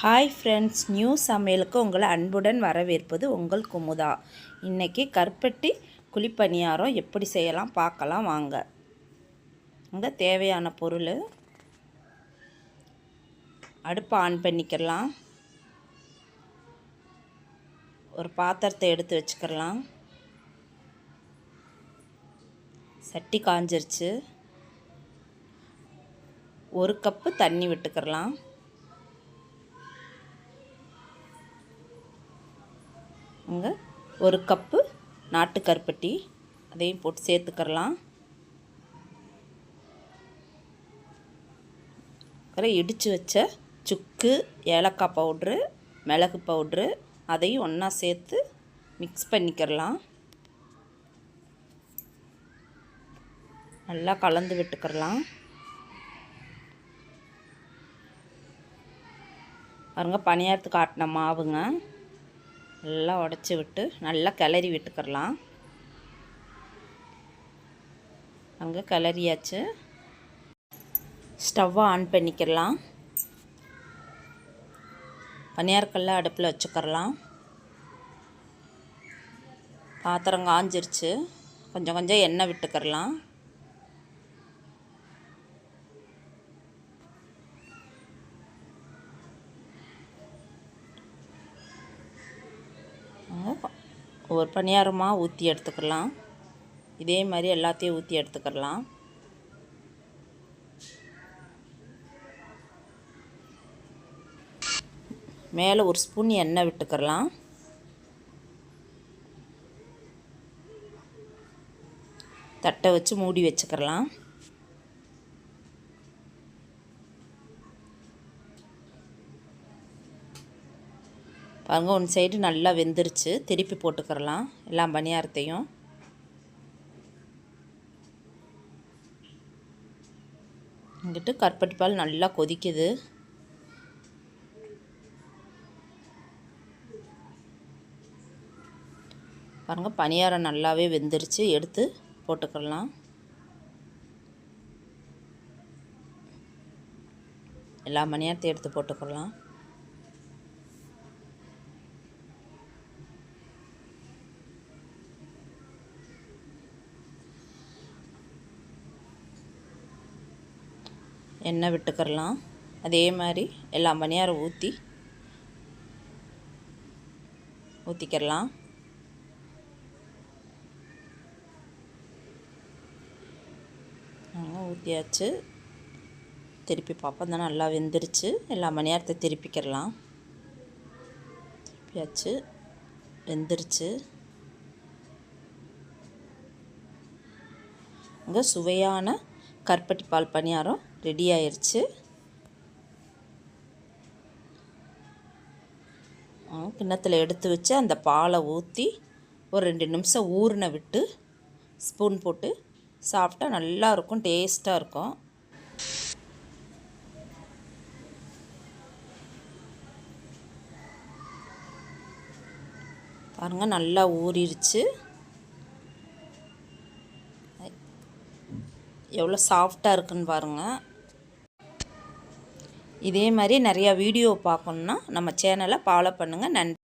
Hi friends new சமையலுக்கு உங்களை அன்புடன் வரவேற்பது உங்கள் குமுதா. இன்றைக்கி கருப்பட்டி குழிப்பணியாரம் எப்படி செய்யலாம் பார்க்கலாம் வாங்க. இங்கே தேவையான பொருள். அடுப்பை ஆன் பண்ணிக்கலாம் ஒரு பாத்திரத்தை எடுத்து வச்சுக்கலாம் சட்டி காஞ்சிருச்சு. ஒரு கப்பு தண்ணி விட்டுக்கிறலாம் அங்கே ஒரு கப்பு நாட்டு கருப்பட்டி அதையும் போட்டு சேர்த்துக்கிறலாம். அப்புறம் இடித்து வச்ச சுக்கு ஏலக்காய் பவுட்ரு மிளகு பவுட்ரு அதையும் ஒன்றா சேர்த்து மிக்ஸ் பண்ணிக்கிறலாம். நல்லா கலந்து விட்டுக்கிறலாம். பாருங்க பணியாரத்துக்கு ஆட்டின மாவுங்க. நல்லா உடச்சி விட்டு நல்லா கிளறி விட்டுக்கிறலாம். அங்கே கிளறியாச்சு. ஸ்டவ்வை ஆன் பண்ணிக்கிறலாம். பனியார்கல்ல அடுப்பில் வச்சுக்கிறலாம். பாத்திரம் காஞ்சிருச்சு. கொஞ்சம் கொஞ்சம் எண்ணெய் விட்டுக்கிறலாம். ஒரு பணியாரமாக ஊற்றி எடுத்துக்கலாம். இதே மாதிரி எல்லாத்தையும் ஊற்றி எடுத்துக்கலாம். மேலே ஒரு ஸ்பூன் எண்ணெய் விட்டுக்கலாம். தட்டை வச்சு மூடி வச்சுக்கலாம். பாருங்கள் ஒன் சைடு நல்லா வெந்துருச்சு. திருப்பி போட்டுக்கிறலாம். எல்லா பணியாரத்தையும். இங்கிட்டு கருப்பட்டி பால் நல்லா கொதிக்குது. பாருங்கள் பணியாரம் நல்லாவே வெந்துருச்சு. எடுத்து போட்டுக்கலாம் எல்லா பணியாரத்தையும் எடுத்து போட்டுக்கலாம் எண்ணெய் விட்டுக்கிறலாம். அதே மாதிரி எல்லா மணியாரம் ஊற்றி ஊற்றிக்கிறலாம் ஊற்றியாச்சு திருப்பி பார்ப்போம் தான் நல்லா வெந்துருச்சு. எல்லா மணியாரத்தை திருப்பிக்கிறலாம். திருப்பியாச்சு. வெந்துருச்சு. இங்கே சுவையான கருப்பட்டி பால் பணியாரம் ரெடி ஆயிடுச்சு கிண்ணத்தில் எடுத்து வச்சு அந்த பாலை ஊற்றி ஒரு ரெண்டு நிமிஷம் ஊறின விட்டு ஸ்பூன் போட்டு சாப்பிட்டா நல்லாயிருக்கும் டேஸ்ட்டாக இருக்கும். பாருங்கள் நல்லா ஊறிடுச்சு எவ்வளோ சாஃப்டாக இருக்குன்னு பாருங்கள் இதே மாதிரி நிறையா வீடியோ பார்க்கணுன்னா நம்ம சேனலை ஃபாலோ பண்ணுங்கள் நன்றி.